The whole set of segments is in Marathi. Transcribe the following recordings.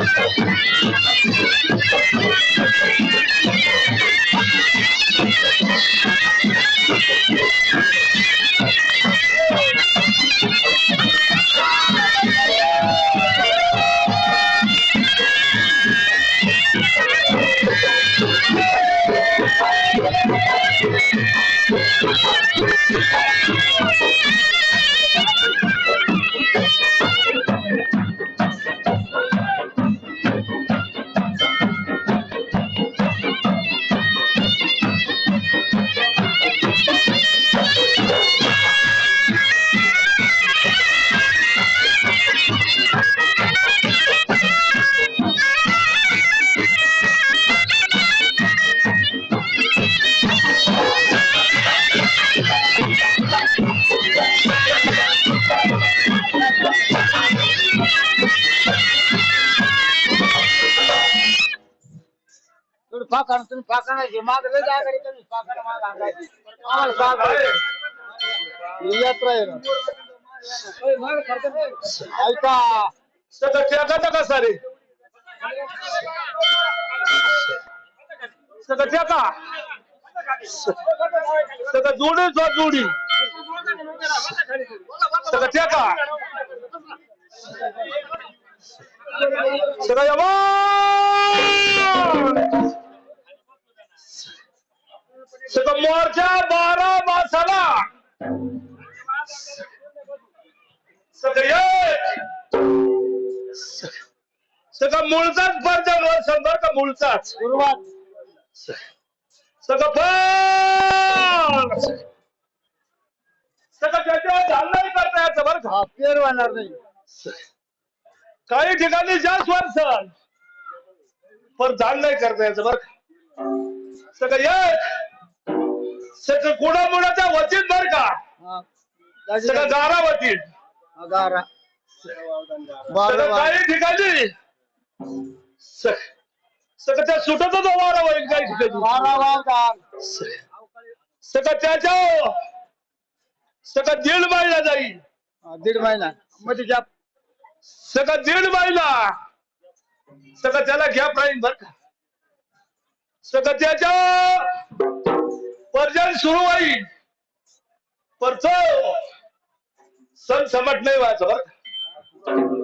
तुम्ही पाकाण तुम्ही पाकाणाची माग लय जागा तुम्ही. पाकाण माग अंगाची आम्हाला जागा आहे. ही यात्रा आहे ना. ओय, माग खर्च नाही. ऐका. सगळं त्याचा का सारे. सगळं त्याचा. सगळं जोडी जो जोडी. त्याचा मोर्चा बारा मासाला. सगळं. मूळचाच वर्षण बर का मूळचाच? सुरुवात. सगळं पण सगळं त्याच्यावर झालं नाही करता याचं बरं का? पेर होणार नाही. काही ठिकाणी जास्त वर्षण पण झाड नाही करता याचं बरं सगळं एक. सगळं कुणामुळाच्या वतीत बर का? हा. सगळं गारा वतीत हा, गारा. सगळं काही ठिकाणी स- सगळं त्या सुटतच वारा होईल काही ठिकाणी सगळं त्याच्या सगळं दीड महिना जाईल. हा, दीड महिना मध्ये गॅप सगळं दीड महिना सगळं त्याला गॅप राहील बर का. सगळं त्याच्या पर्जन सुरू होईल. पर तो सण समट नाही व्हायचं बर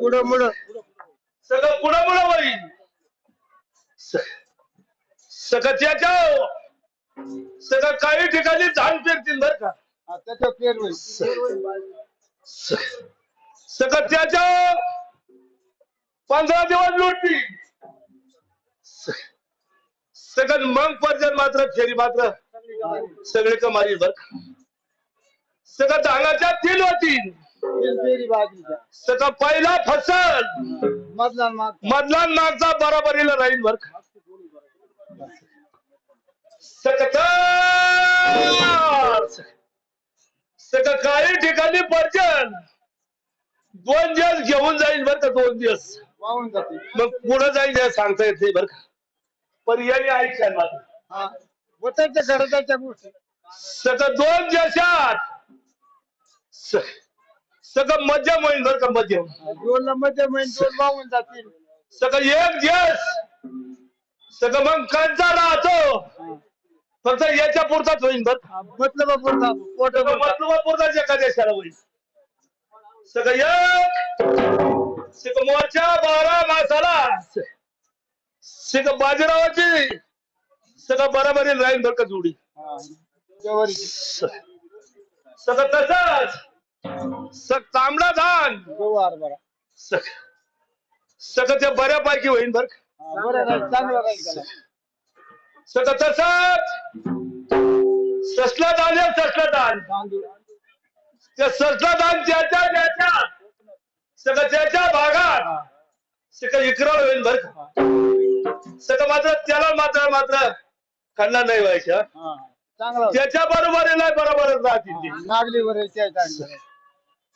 पुढं मुड सगळं पुढं पुढं होईल. सगळं त्याच्या सगळं काही ठिकाणी झाड फिरतील बर का. सगळं त्याच्या पंधरा दिवस लुटतील. सगळं मग पर्जन मात्र फेरी मात्र. सगळे कमारी बर सगळं धानाच्या तीन होतील बाजरीच्या सगळं पहिला फसल. मधला माग मधला मागचा बराबरीला राहील बर सगळं काही ठिकाणी पर्जन दोन दिवस घेऊन जाईल बर का दोन दिवस. मग पुढे जाईल सांगता येत नाही बर का? पण याने ऐकल्या हा घराच्या गोष्टी. सगळं दोन दिवसात स- सगळं मध्यम होईल बर का मध्यम? दोन मध्ये महिने दोन वाहून जातील. सगळं एक दिवस सगळं मग कंचा राहतो. फक्त याच्या पुरताच होईल बर हा, मतलब पुरता पोट मतलब पुरताच एका देशाला होईल. सगळं एक. सगळं मोर्चा बारा मासाला. सगळं बाजीरावाची. सगळं बराबरी राहील बर का जोडी. सगळं तसंच. सग तांबडा धान. सग सगळं ते बऱ्यापैकी होईल बर सगळं तसंच. ससला दान ससला दान त्या ससला दान त्याच्या त्याच्या सगळं त्याच्या भागात. सगळं इकराळ होईल बर सगळं मात्र त्याला मात्र मात्र खाणार नाही व्हायच्या. चांगलं. त्याच्या बरोबर नाही बरोबरच राहतील ते नागली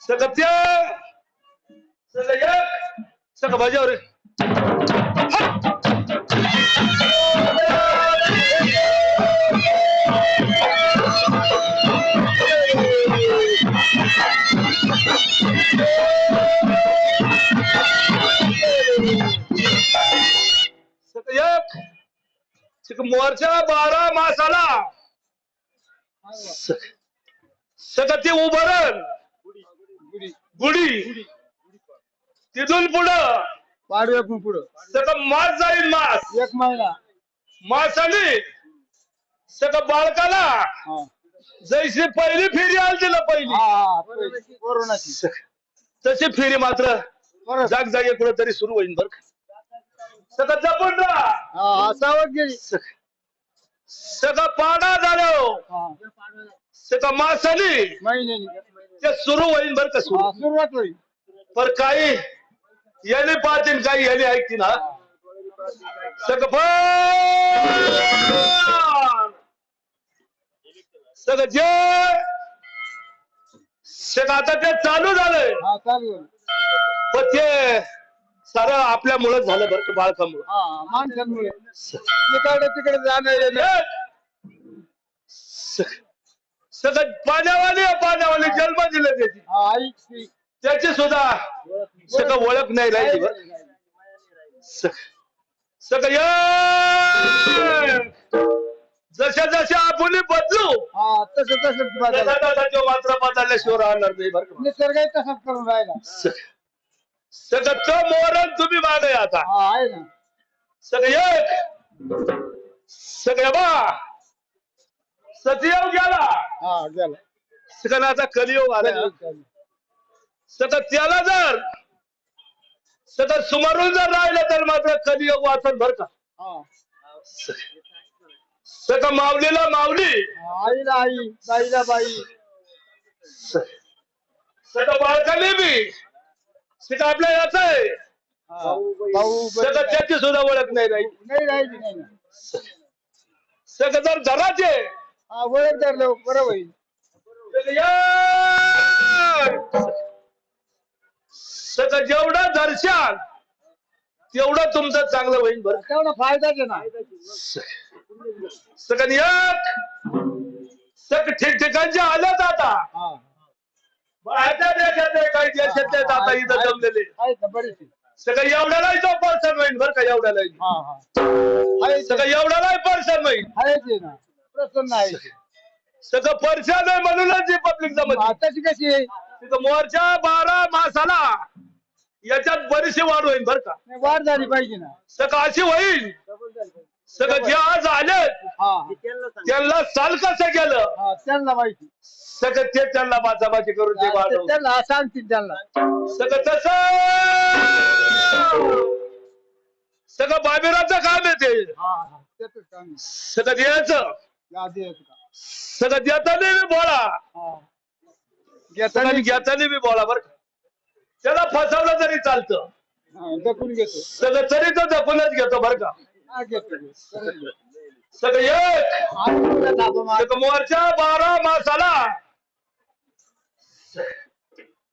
सगळं त्या सगळं एक सगळं भाज्यावर सगळं मोर्चा बारा मासाला. सग- सगळं ते उभारण. गुढी. तिथून पुढं. पाडव्या पण पुढं. सगळं मास जाईल मास. एक महिना. मासाने सगळं बाळकाला. जैशी पहिली फेरी आली तिला पहिली. कोरोनाची. तशी फेरी मात्र जाग जागे कुठेतरी सुरू होईल बर सगळं जपून राहा. गेली सगळं पाडा झालं सगळं मासाने महिन्यानी. ते सुरू होईल बर का हा सुरू सुरुवात होईल. पर काही याने पाहतील काही याने ऐकतील हा सगळं पण सगळं जे सगळं आता ते चालू झालंय. हा चालू पण ते सारं आपल्यामुळं झालं बरं का बाळकामुळं. माणसांमुळे. तिकडे तिकडे जाणं येणं सग- सगळं पाण्यावाले पाण्यावाले जन्म दिले त्याची. हा आई ती. त्याची सुद्धा सगळं ओळख नाही राहिली बरं. सग- सगळं एक. जशा जशा आपण बदलू हा तसं तसा तसा तो मात्र बदलल्याशिवाय राहणार नाही बरं का. निसर्गही तसंच करून राहिला. सगळं मोरण तुम्ही मागे आता. हा सगळं एक. सगळं बा. सतयोग गेला. हा गेला. सगळं आता कलियोग आला. सगळं त्याला जर सगळं सुमारून जर राहिलं तर मात्र कलियोग वाचन बर का? हा. सगळं माऊलीला माऊली. हा, आईला आई बाईला बाई. सगळं बाळकाने बी. सगळं आपल्या याच आहे. सगळं. त्याची सुद्धा ओळख नाही राहील. नाही राहिली नाही ना सगळं जर घराचे हा ओळख धरलं बरं होईल सगळं जेवढं दर्शन तेवढं तुमचं चांगलं होईल बरं. तेवढा फायदाच आहे ना. सगळं एक सगळं ठिकठिकाणचे आलेत आता. हा. बाहेरच्या देशातले काही देशातले आहेत आता इथं जमलेले. आहेत ना बरीच सगळं एवढ्यालाही तो पर्सन होईल बरं का एवढ्यालाही हा हा. आहे. सगळं एवढ्यालाही पर्सन होईल आहेच आहे ना. प्रसन्न आहे. सगळं पर्सन आहे म्हणूनच पब्लिक जमत कशी आहे? तिथं मोर्चा बारा मासाला याच्यात बरीचशी वाढ होईल बरं का. नाही, वाढ झाली पाहिजे ना. सगळं अशी होईल सगळं जे आज आलेत हा. त्यांना साल कसं गेलं हा त्यांना माहिती. सगळं ते त्यांना बाचाबाची करून ते वाढव त्यांना सांगतील त्यांना. सगळं तस सगळं बाबीराचं काम आहे ते. त्याच काम आहे. सगळं द्यायचं सगळं देताना बी बोळा हा. घेताना घेताना बी बोळा बर त्याला फसवलं तरी चालतं. हा, सगळं तरी तो जपूनच घेतो बर का. सगळं एक. सगळं मोर्चा बारा मासाला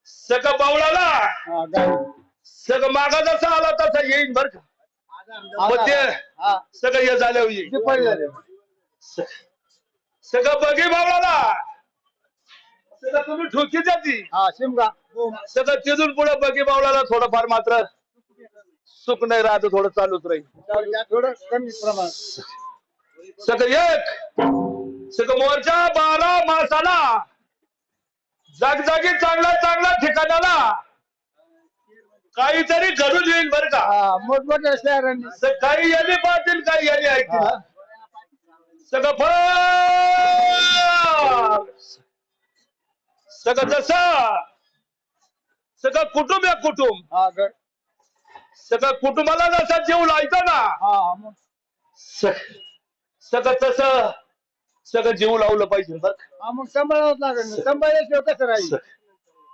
सगळं बावळाला. सगळं मागा जसा आला तसा येईन बर का मग ते सगळं हे झाल्यावर येईल. सगळं बघी बावळाला सगळं तुम्ही ठोकी जाती. सगळं तिथून पुढे बघी बावळाला थोडंफार मात्र सुख नाही राहत थोडं चालूच राहील. चालेल, या थोडं कमी प्रमाण. सगळं एक. सगळं मोर्चा बारा मासाला. जागजागी चांगल्या चांगल्या ठिकाणाला. काहीतरी घडून येईल बरं का. हा शहरांनी. स- काही याने पाहतील काही याने ऐकतील. सगळं फार सगळं जसं. सगळं कुटुंब आहे कुटुंब. हा सगळं कुटुंबाला जसा जीव लायचा ना सगळं तसं सगळं जीव लावलं पाहिजे? हा मग सांभाळावंच लागेल ना. सांभाळल्याशिवाय कसं राहील.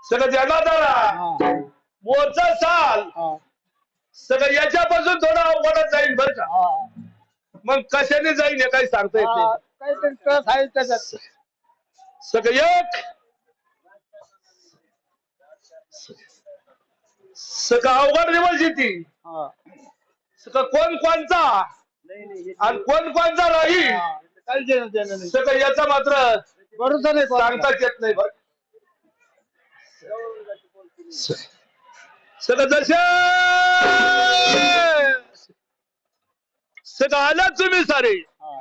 सगळं मोरचा साल सगळं याच्यापासून थोडं अवघडच जाईल बरं का. हा. मग कशाने जाईल हे काही सांगता येत काहीतरी त्रास आहे त्याच्यात. सगळं एक सगळं अवघड दिवस येते हा. सगळं कोण कोणचा? आणि कोण कोणचा राहील हा, काही देणं देणं नाही. सगळं याचा मात्र भरोसा नाही कोणाला. सांगताच येत नाही बरं सगळं जसे सगळं तुम्ही सारे. हा.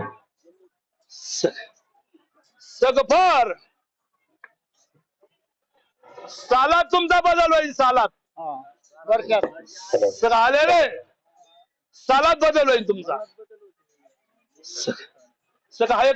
सगळं फार. सालात तुमचा बदल होईल सालात. हा. वर्षात. सगळं आलेले सालात बदल होईल तुमचा. सगळं आहे